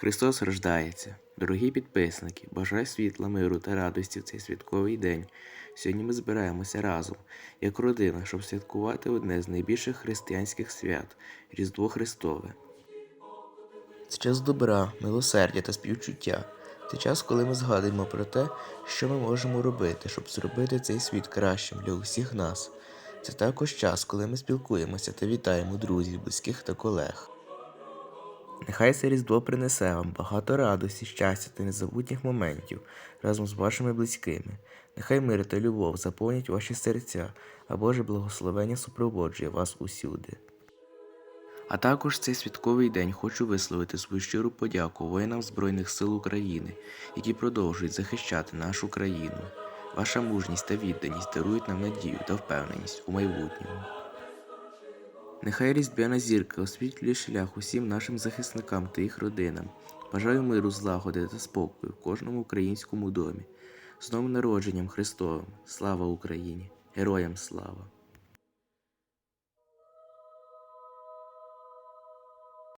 Христос рождається. Дорогі підписники, бажаю світла, миру та радості в цей святковий день. Сьогодні ми збираємося разом, як родина, щоб святкувати одне з найбільших християнських свят Різдво Христове. Це час добра, милосердя та співчуття. Це час, коли ми згадуємо про те, що ми можемо робити, щоб зробити цей світ кращим для усіх нас. Це також час, коли ми спілкуємося та вітаємо друзів, близьких та колег. Нехай це Різдво принесе вам багато радості, щастя та незабутніх моментів разом з вашими близькими. Нехай мир та любов заповнять ваші серця, а Боже благословення супроводжує вас усюди. А також цей святковий день хочу висловити свою щиру подяку воїнам Збройних сил України, які продовжують захищати нашу країну. Ваша мужність та відданість дарують нам надію та впевненість у майбутньому. Нехай різдвяна зірка освітлює шлях усім нашим захисникам та їх родинам. Бажаю миру, злагоди та спокою в кожному українському домі. З новим народженням Христовим. Слава Україні! Героям слава!